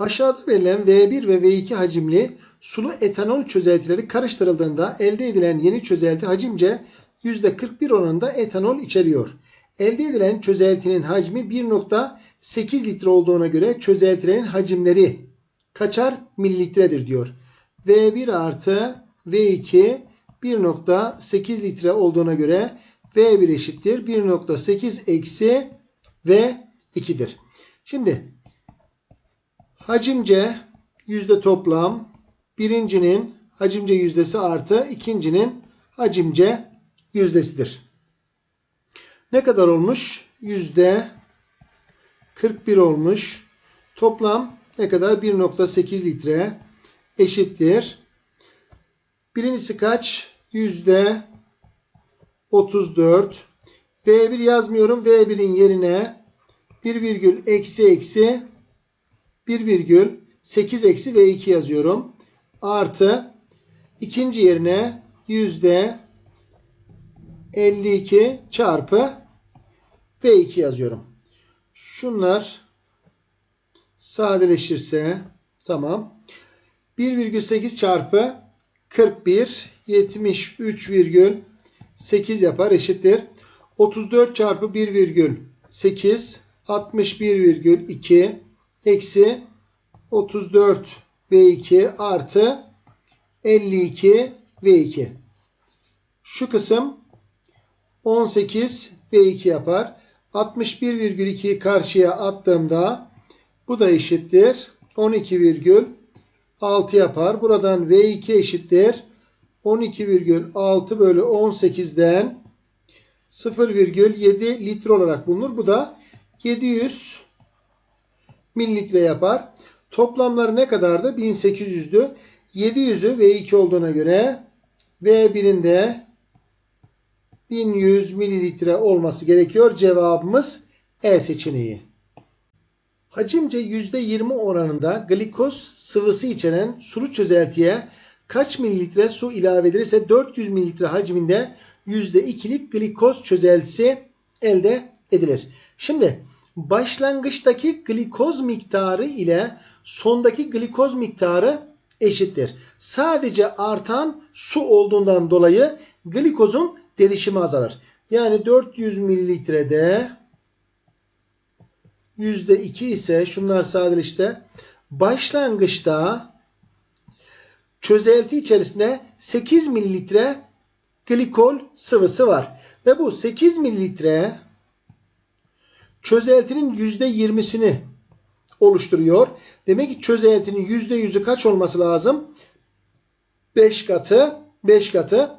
Aşağıda verilen V1 ve V2 hacimli sulu etanol çözeltileri karıştırıldığında elde edilen yeni çözelti hacimce %41 oranında etanol içeriyor. Elde edilen çözeltinin hacmi 1.8 litre olduğuna göre çözeltilerin hacimleri kaçar mililitredir diyor. V1 artı V2 1.8 litre olduğuna göre V1 eşittir 1.8 eksi V2'dir. Şimdi hacimce yüzde toplam birincinin hacimce yüzdesi artı ikincinin hacimce yüzdesidir. Ne kadar olmuş? Yüzde 41 olmuş. Toplam ne kadar? 1.8 litre eşittir. Birincisi kaç? Yüzde 34. V1 yazmıyorum. V1'in yerine 1 virgül eksi eksi 1 virgül 8 eksi V2 yazıyorum. Artı ikinci yerine yüzde 52 çarpı V2 yazıyorum. Şunlar sadeleşirse tamam. 1,8 çarpı 41 73,8 yapar eşittir. 34 çarpı 1,8 61,2 eksi 34 V2 artı 52 V2. Şu kısım 18 V2 yapar. 61,2'yi karşıya attığımda bu da eşittir. 12,6 yapar. Buradan V2 eşittir. 12,6 bölü 18'den 0,7 litre olarak bulunur. Bu da 700 mililitre yapar. Toplamları ne kadardı? 1800'dü. 700'ü V2 olduğuna göre V1'in de 1100 mililitre olması gerekiyor. Cevabımız E seçeneği. Hacimce %20 oranında glikoz sıvısı içeren sulu çözeltiye kaç mililitre su ilave edilirse 400 mililitre hacminde %2'lik glikoz çözeltisi elde edilir. Şimdi başlangıçtaki glikoz miktarı ile sondaki glikoz miktarı eşittir. Sadece artan su olduğundan dolayı glikozun derişimi azalır. Yani 400 mililitrede %2 ise şunlar sadeleşte başlangıçta çözelti içerisinde 8 mililitre glikol sıvısı var. Ve bu 8 mililitre çözeltinin %20'sini oluşturuyor. Demek ki çözeltinin %100'ü kaç olması lazım? 5 katı. 5 katı.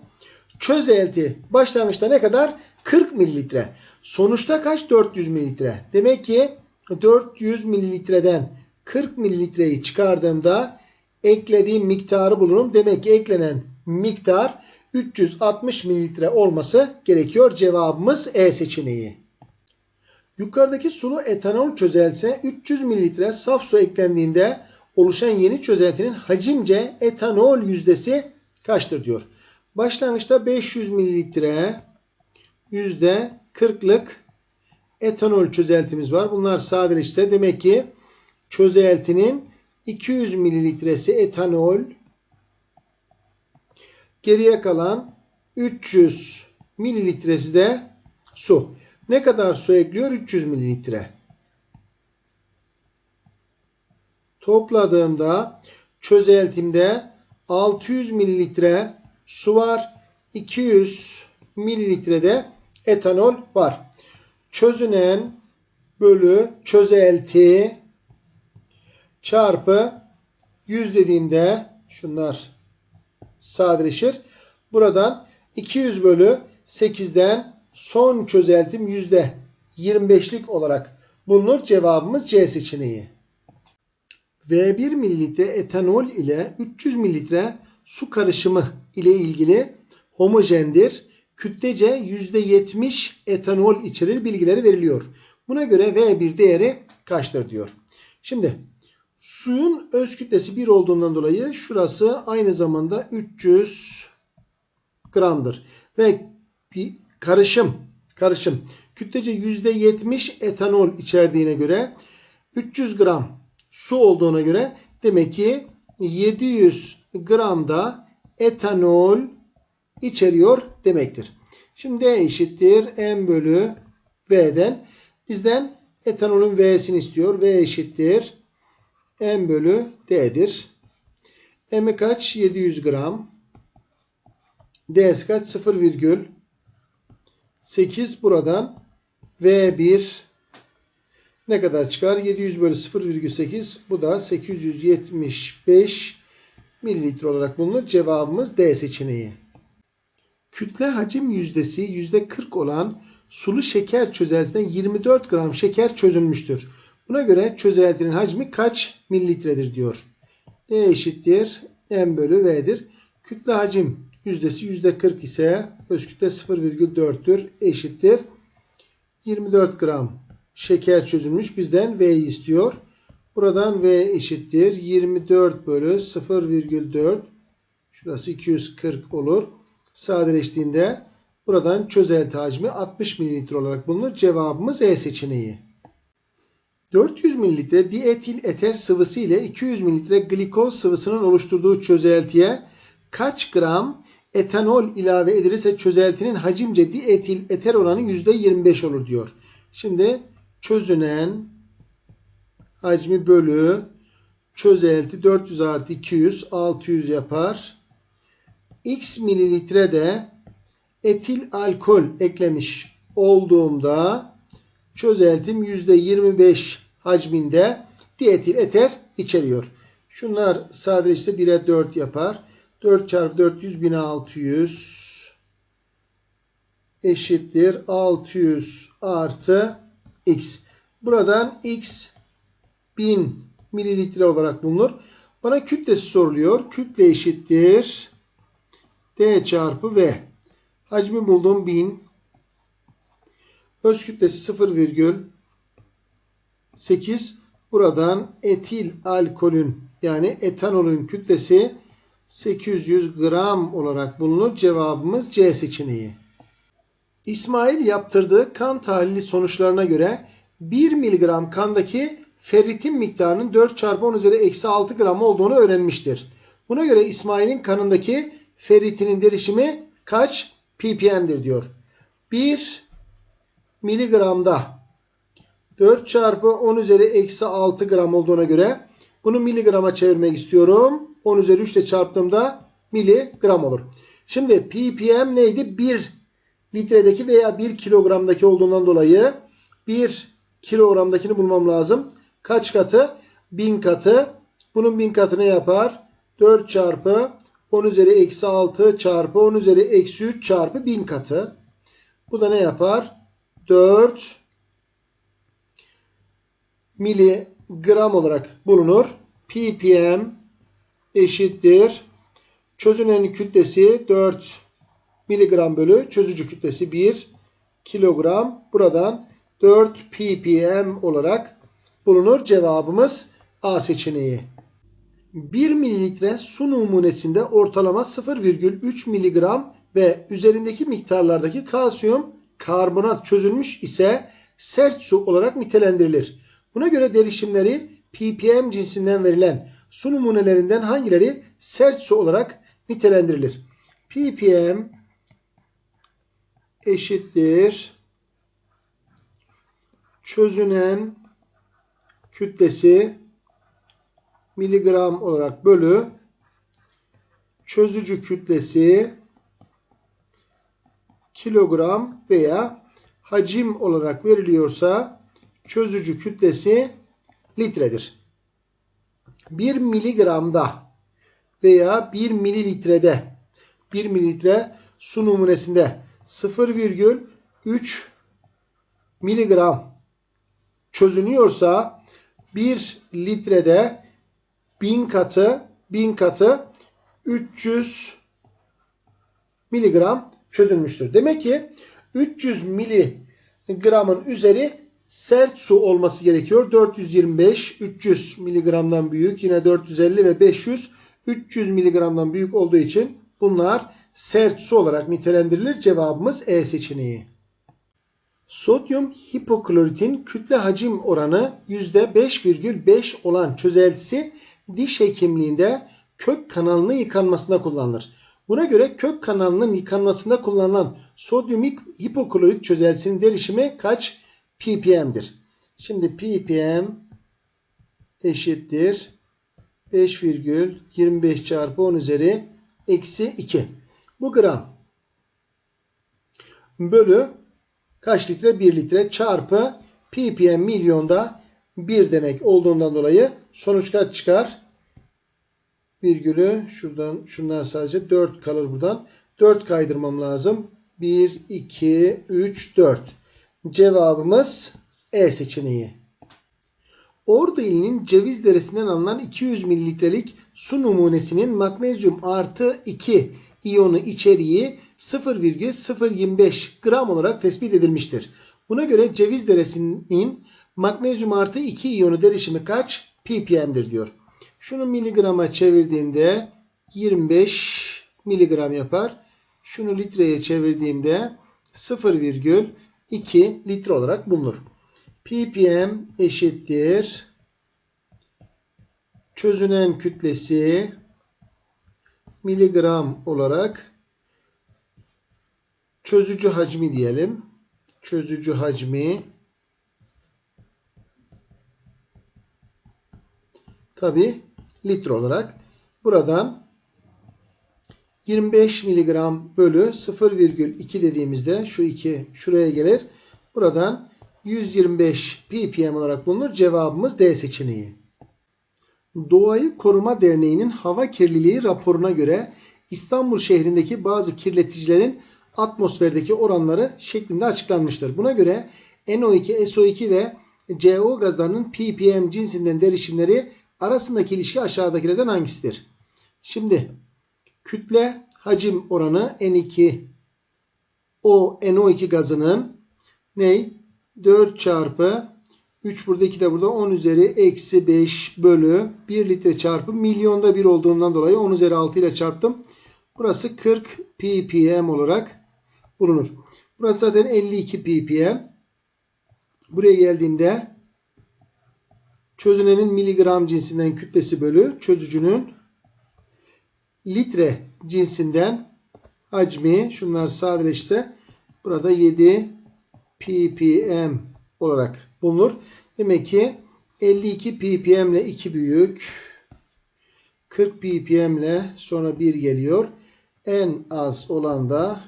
Çözelti başlangıçta ne kadar? 40 mililitre. Sonuçta kaç? 400 mililitre. Demek ki 400 mililitreden 40 mililitreyi çıkardığımda eklediğim miktarı bulurum. Demek ki eklenen miktar 360 mililitre olması gerekiyor. Cevabımız E seçeneği. Yukarıdaki sulu etanol çözeltisine 300 mililitre saf su eklendiğinde oluşan yeni çözeltinin hacimce etanol yüzdesi kaçtır diyor. Başlangıçta 500 mililitre yüzde 40'lık etanol çözeltimiz var. Bunlar sadeleşse demek ki çözeltinin 200 mililitresi etanol geriye kalan 300 mililitresi de su. Ne kadar su ekliyor? 300 mililitre. Topladığımda çözeltimde 600 mililitre su var. 200 mililitrede etanol var. Çözünen bölü çözelti çarpı 100 dediğimde şunlar sadeleşir. Buradan 200 bölü 8'den son çözeltim %25'lik olarak bulunur. Cevabımız C seçeneği. V1 mililitre etanol ile 300 mililitre su karışımı ile ilgili homojendir. Kütlece %70 etanol içerir bilgileri veriliyor. Buna göre V1 değeri kaçtır diyor. Şimdi suyun öz kütlesi 1 olduğundan dolayı şurası aynı zamanda 300 gramdır. Ve karışım karışım kütlece %70 etanol içerdiğine göre 300 gram su olduğuna göre demek ki 700 gram da etanol içeriyor demektir. Şimdi D eşittir M bölü V'den. Bizden etanolün V'sini istiyor. V eşittir M bölü D'dir. M'i kaç? 700 gram. D'si kaç? 0,8 buradan V1 ne kadar çıkar? 700 bölü 0,8 bu da 875 mililitre olarak bulunur. Cevabımız D seçeneği. Kütle hacim yüzdesi %40 olan sulu şeker çözeltiden 24 gram şeker çözülmüştür. Buna göre çözeltinin hacmi kaç mililitredir diyor. D eşittir M bölü V'dir. Kütle hacim yüzdesi %40 ise öz kütle 0,4'tür. Eşittir. 24 gram şeker çözülmüş. Bizden V'yi istiyor. Buradan V eşittir. 24 bölü 0,4 şurası 240 olur. Sadeleştiğinde buradan çözelti hacmi 60 mililitre olarak bulunur. Cevabımız E seçeneği. 400 mililitre dietil eter sıvısı ile 200 mililitre glikoz sıvısının oluşturduğu çözeltiye kaç gram etanol ilave edilirse çözeltinin hacimce dietil eter oranı %25 olur diyor. Şimdi çözünen hacmi bölü çözelti 400 artı 200 600 yapar. X mililitre de etil alkol eklemiş olduğumda çözeltim %25 hacminde dietil eter içeriyor. Şunlar sadeleşse 1'e 4 yapar. 4 çarpı 400 1600 eşittir 600 artı x. Buradan x 1000 mililitre olarak bulunur. Bana kütlesi soruluyor. Kütle eşittir D çarpı V. Hacmi buldum 1000. Öz kütlesi 0,8. Buradan etil alkolün yani etanolün kütlesi 800 gram olarak bulunur. Cevabımız C seçeneği. İsmail yaptırdığı kan tahlili sonuçlarına göre 1 mg kandaki ferritin miktarının 4 çarpı 10 üzeri eksi 6 gram olduğunu öğrenmiştir. Buna göre İsmail'in kanındaki ferritinin derişimi kaç ppm'dir diyor. 1 miligramda 4 çarpı 10 üzeri eksi 6 gram olduğuna göre bunu miligrama çevirmek istiyorum. 10 üzeri 3 ile çarptığımda miligram olur. Şimdi ppm neydi? 1 litredeki veya 1 kilogramdaki olduğundan dolayı 1 kilogramdakini bulmam lazım. Kaç katı? 1000 katı. Bunun 1000 katı ne yapar? 4 çarpı 10 üzeri eksi 6 çarpı 10 üzeri eksi 3 çarpı 1000 katı. Bu da ne yapar? 4 miligram olarak bulunur. ppm eşittir. Çözünenin kütlesi 4 miligram bölü çözücü kütlesi 1 kilogram. Buradan 4 ppm olarak bulunur. Cevabımız A seçeneği. 1 mililitre su numunesinde ortalama 0,3 miligram ve üzerindeki miktarlardaki kalsiyum karbonat çözülmüş ise sert su olarak nitelendirilir. Buna göre derişimleri ppm cinsinden verilen su numunelerinden hangileri sert su olarak nitelendirilir? ppm eşittir çözünen kütlesi miligram olarak bölü çözücü kütlesi kilogram veya hacim olarak veriliyorsa çözücü kütlesi litredir. 1 miligramda veya 1 mililitrede 1 mililitre su numunesinde 0,3 miligram çözünüyorsa 1 litrede 1000 katı 1000 katı 300 miligram çözülmüştür. Demek ki 300 miligramın üzeri sert su olması gerekiyor. 425 300 miligramdan büyük yine 450 ve 500 300 miligramdan büyük olduğu için bunlar sert su olarak nitelendirilir. Cevabımız E seçeneği. Sodyum hipokloritin kütle hacim oranı %5,5 olan çözeltisi diş hekimliğinde kök kanalının yıkanmasında kullanılır. Buna göre kök kanalının yıkanmasında kullanılan sodyum hipoklorit çözeltisinin derişimi kaç ppm'dir? Şimdi ppm eşittir 5,25 çarpı 10 üzeri eksi 2. Bu gram bölü kaç litre? 1 litre çarpı ppm milyonda 1 demek olduğundan dolayı sonuç kaç çıkar? Virgülü şuradan şunlar sadece 4 kalır buradan. 4 kaydırmam lazım. 1, 2, 3, 4. Cevabımız E seçeneği. Ordu ilinin ceviz deresinden alınan 200 mililitrelik su numunesinin magnezyum artı 2 iyonu içeriği 0,025 gram olarak tespit edilmiştir. Buna göre ceviz deresinin magnezyum artı 2 iyonu derişimi kaç ppm'dir diyor. Şunu miligrama çevirdiğimde 25 miligram yapar. Şunu litreye çevirdiğimde 0,2 litre olarak bulunur. ppm eşittir çözünen kütlesi miligram olarak çözücü hacmi diyelim. Çözücü hacmi tabi litre olarak buradan 25 miligram bölü 0,2 dediğimizde şu 2 şuraya gelir. Buradan 125 ppm olarak bulunur. Cevabımız D seçeneği. Doğayı Koruma Derneği'nin hava kirliliği raporuna göre İstanbul şehrindeki bazı kirleticilerin atmosferdeki oranları şeklinde açıklanmıştır. Buna göre NO2, SO2 ve CO gazlarının ppm cinsinden derişimleri arasındaki ilişki aşağıdakilerden hangisidir? Şimdi kütle hacim oranı N2 o NO2 gazının ne? 4 çarpı 3 burada 2 de burada 10 üzeri eksi 5 bölü 1 litre çarpı milyonda 1 olduğundan dolayı 10 üzeri 6 ile çarptım. Burası 40 ppm olarak bulunur. Burası zaten 52 ppm. Buraya geldiğimde çözünenin miligram cinsinden kütlesi bölü çözücünün litre cinsinden hacmi şunlar sadeleşse burada 7 ppm olarak bulunur. Demek ki 52 ppm ile 2 büyük 40 ppm ile sonra 1 geliyor. En az olan da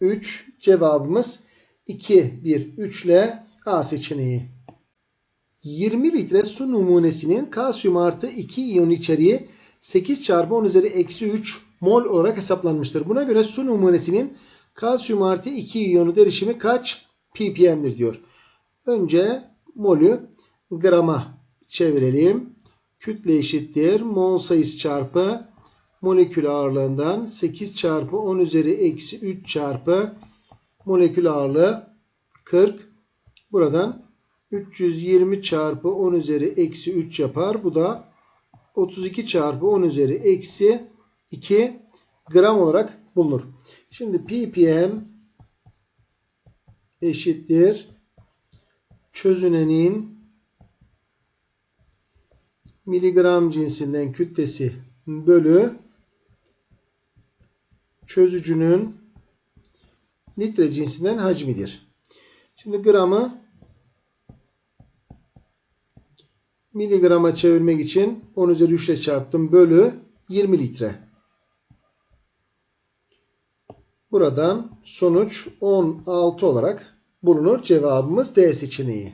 3 cevabımız 2 1 3 ile A seçeneği. 20 litre su numunesinin kalsiyum artı 2 iyon içeriği 8 çarpı 10 üzeri eksi 3 mol olarak hesaplanmıştır. Buna göre su numunesinin kalsiyum artı 2 iyonu derişimi kaç ppm'dir diyor. Önce molü grama çevirelim. Kütle eşittir. Mol sayısı çarpı molekül ağırlığından 8 çarpı 10 üzeri eksi 3 çarpı molekül ağırlığı 40. Buradan 320 çarpı 10 üzeri eksi 3 yapar. Bu da 32 çarpı 10 üzeri eksi 2 gram olarak bulunur. Şimdi ppm eşittir çözünenin miligram cinsinden kütlesi bölü çözücünün litre cinsinden hacmidir. Şimdi gramı miligrama çevirmek için 10 üzeri 3 ile çarptım. Bölü 20 litre. Buradan sonuç 16 olarak bulunur. Cevabımız D seçeneği.